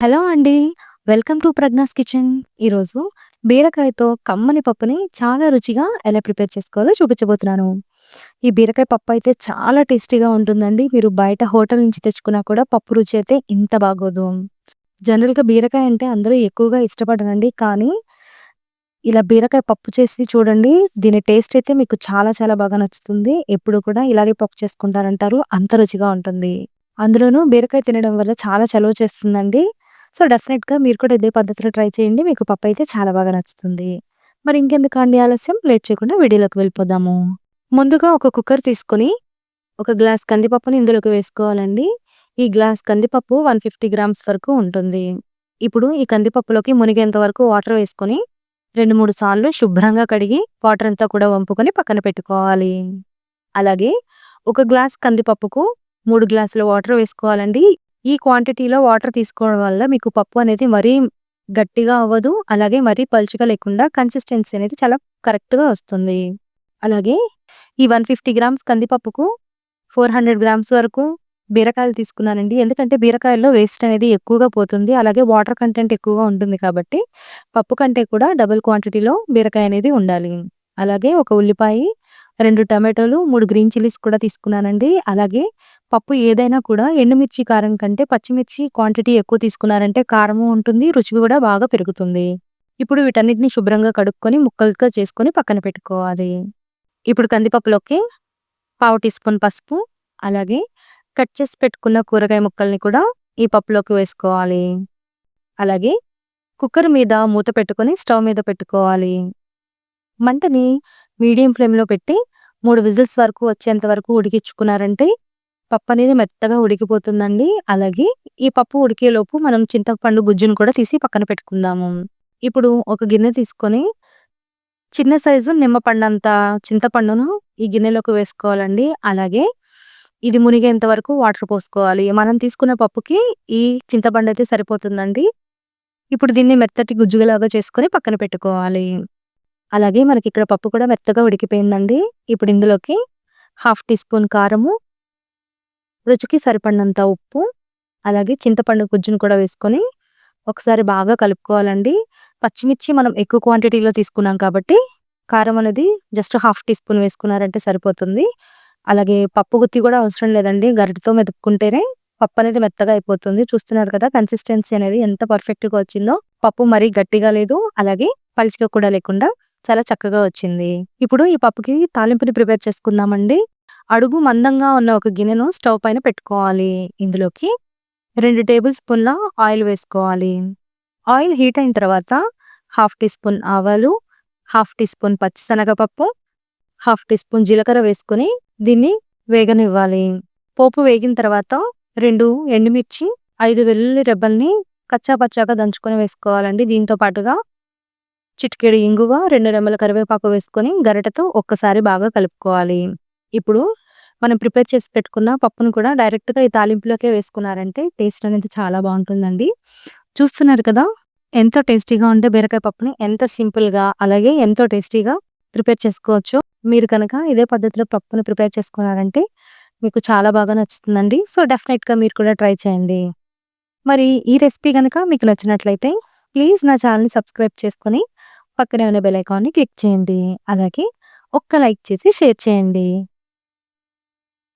Hello అండి. Welcome to Pragna's kitchen. ఈరోజు బీరకాయతో కమ్మని పప్పుని చాలా రుచిగా ఎలా ప్రిపేర్ చేసుకోవాలో చూపించబోతున్నాను. ఈ బీరకాయ పప్పు అయితే చాలా టేస్టీగా ఉంటుందండి. మీరు బయట హోటల్ నుంచి తెచ్చుకున్నా కూడా పప్పు రుచి అయితే ఇంత బాగోదు. జనరల్‌గా బీరకాయ అంటే అందరూ ఎక్కువగా ఇష్టపడరండి. కానీ ఇలా బీరకాయ పప్పు చేసి చూడండి. దీని టేస్ట్ అయితే మీకు చాలా చాలా బాగా నచ్చుతుంది. ఎప్పుడు కూడా ఇలాగే పప్పు చేసుకుంటారంటారు. అంత రుచిగా ఉంటుంది. అందులోనూ బీరకాయ తినడం వల్ల చాలా చలువ చేస్తుందండి. సో, డెఫినెట్గా మీరు కూడా ఇదే పద్ధతిలో ట్రై చేయండి. మీకు పప్పు అయితే చాలా బాగా నచ్చుతుంది. మరి ఇంకెందుకండి ఆలస్యం లేట్ చేయకుండా వీడియోలోకి వెళ్ళిపోదాము. ముందుగా ఒక కుక్కర్ తీసుకొని ఒక గ్లాస్ కందిపప్పుని ఇందులోకి వేసుకోవాలండి. ఈ గ్లాస్ కందిపప్పు 150 గ్రామ్స్ వరకు ఉంటుంది. ఇప్పుడు ఈ కందిపప్పులోకి మునిగేంత వరకు వాటర్ వేసుకొని 2, 3 సార్లు శుభ్రంగా కడిగి వాటర్ అంతా కూడా వంపుకొని పక్కన పెట్టుకోవాలి. అలాగే ఒక గ్లాస్ కందిపప్పుకు మూడు గ్లాసుల వాటర్ వేసుకోవాలండి. ఈ క్వాంటిటీలో వాటర్ తీసుకోవడం వల్ల మీకు పప్పు అనేది మరీ గట్టిగా అవ్వదు. అలాగే మరీ పలుచగా లేకుండా కన్సిస్టెన్సీ అనేది చాలా కరెక్ట్‌గా వస్తుంది. అలాగే ఈ 150 గ్రామ్స్ కందిపప్పుకు 400 గ్రామ్స్ వరకు బీరకాయలు తీసుకున్నానండి. ఎందుకంటే బీరకాయల్లో వేస్ట్ అనేది ఎక్కువగా పోతుంది. అలాగే వాటర్ కంటెంట్ ఎక్కువగా ఉంటుంది కాబట్టి పప్పు కంటే కూడా డబుల్ క్వాంటిటీలో బీరకాయ అనేది ఉండాలి. అలాగే ఒక ఉల్లిపాయ రెండు టమాటోలు, మూడు గ్రీన్ చిల్లీస్ కూడా తీసుకున్నానండి. అలాగే పప్పు ఏదైనా కూడా ఎండుమిర్చి కారం కంటే పచ్చిమిర్చి క్వాంటిటీ ఎక్కువ తీసుకున్నారంటే కారము ఉంటుంది. రుచి కూడా బాగా పెరుగుతుంది. ఇప్పుడు వీటన్నిటిని శుభ్రంగా కడుక్కొని ముక్కలుగా చేసుకొని పక్కన పెట్టుకోవాలి. ఇప్పుడు కందిపప్పులోకి పావు టీ స్పూన్ పసుపు, అలాగే కట్ చేసి పెట్టుకున్న కూరగాయ ముక్కల్ని కూడా ఈ పప్పులోకి వేసుకోవాలి. అలాగే కుక్కర్ మీద మూత పెట్టుకొని స్టవ్ మీద పెట్టుకోవాలి. మంటని మీడియం ఫ్లేమ్‌లో పెట్టి మూడు విజిల్స్ వరకు వచ్చేంత వరకు ఉడికించుకున్నారంటే పప్పు అనేది మెత్తగా ఉడికిపోతుందండి. అలాగే ఈ పప్పు ఉడికేలోపు మనం చింతపండు గుజ్జును కూడా తీసి పక్కన పెట్టుకుందాము. ఇప్పుడు ఒక గిన్నె తీసుకొని చిన్న సైజు నిమ్మపండంత చింతపండును ఈ గిన్నెలోకి వేసుకోవాలండి. అలాగే ఇది మునిగేంత వరకు వాటర్ పోసుకోవాలి. మనం తీసుకున్న పప్పుకి ఈ చింతపండు అయితే సరిపోతుందండి. ఇప్పుడు దీన్ని మెత్తటి గుజ్జుగలాగా చేసుకొని పక్కన పెట్టుకోవాలి. అలాగే మనకి ఇక్కడ పప్పు కూడా మెత్తగా ఉడికిపోయిందండి. ఇప్పుడు ఇందులోకి హాఫ్ టీ స్పూన్ కారము, రుచికి సరిపడినంత ఉప్పు, అలాగే చింతపండు గుజ్జును కూడా వేసుకొని ఒకసారి బాగా కలుపుకోవాలండి. పచ్చిమిర్చి మనం ఎక్కువ క్వాంటిటీలో తీసుకున్నాం కాబట్టి కారం అనేది జస్ట్ హాఫ్ టీ స్పూన్ వేసుకున్నారంటే సరిపోతుంది. అలాగే పప్పు గుత్తి కూడా అవసరం లేదండి. గరిటెతో మెతుక్కుంటేనే పప్పు అనేది మెత్తగా అయిపోతుంది. చూస్తున్నారు కదా కన్సిస్టెన్సీ అనేది ఎంత పర్ఫెక్ట్‌గా వచ్చిందో. పప్పు మరీ గట్టిగా లేదు. అలాగే పలుచగా కూడా లేకుండా చాలా చక్కగా వచ్చింది. ఇప్పుడు ఈ పప్పుకి తాలింపుని ప్రిపేర్ చేసుకుందామండి. అడుగు మందంగా ఉన్న ఒక గిన్నెను స్టవ్ పైన పెట్టుకోవాలి. ఇందులోకి రెండు టేబుల్ స్పూన్ల ఆయిల్ వేసుకోవాలి. ఆయిల్ హీట్ అయిన తర్వాత హాఫ్ టీ స్పూన్ ఆవాలు, హాఫ్ టీ స్పూన్ పచ్చిశనగపప్పు, హాఫ్ టీ స్పూన్ జీలకర్ర వేసుకొని దీన్ని వేగనివ్వాలి. పోపు వేగిన తర్వాత రెండు ఎండుమిర్చి, ఐదు వెల్లుల్లి రెబ్బల్ని కచ్చా పచ్చాగా దంచుకొని వేసుకోవాలండి. దీంతో పాటుగా చిటికెడు ఇంగువ, రెండు రెమ్మల కరివేపాకు వేసుకొని గరిటతో ఒక్కసారి బాగా కలుపుకోవాలి. ఇప్పుడు మనం ప్రిపేర్ చేసి పెట్టుకున్న పప్పును కూడా డైరెక్ట్‌గా ఈ తాలింపులోకే వేసుకున్నారంటే టేస్ట్ అనేది చాలా బాగుంటుందండి. చూస్తున్నారు కదా! ఎంతో టేస్టీగా ఉండే బీరకాయ పప్పుని ఎంత సింపుల్‌గా అలాగే ఎంతో టేస్టీగా ప్రిపేర్ చేసుకోవచ్చో మీరు కనుక ఇదే పద్ధతిలో పప్పుని ప్రిపేర్ చేసుకున్నారంటే మీకు చాలా బాగా నచ్చుతుందండి. సో, డెఫినెట్‌గా మీరు కూడా ట్రై చేయండి. మరి ఈ రెసిపీ కనుక మీకు నచ్చినట్లయితే ప్లీజ్ నా ఛానల్ని సబ్స్క్రైబ్ చేసుకొని పక్కనే ఉన్న బెల్ ఐకాన్‌ని క్లిక్ చేయండి. అలాగే ఒక్క లైక్ చేసి షేర్ చేయండి.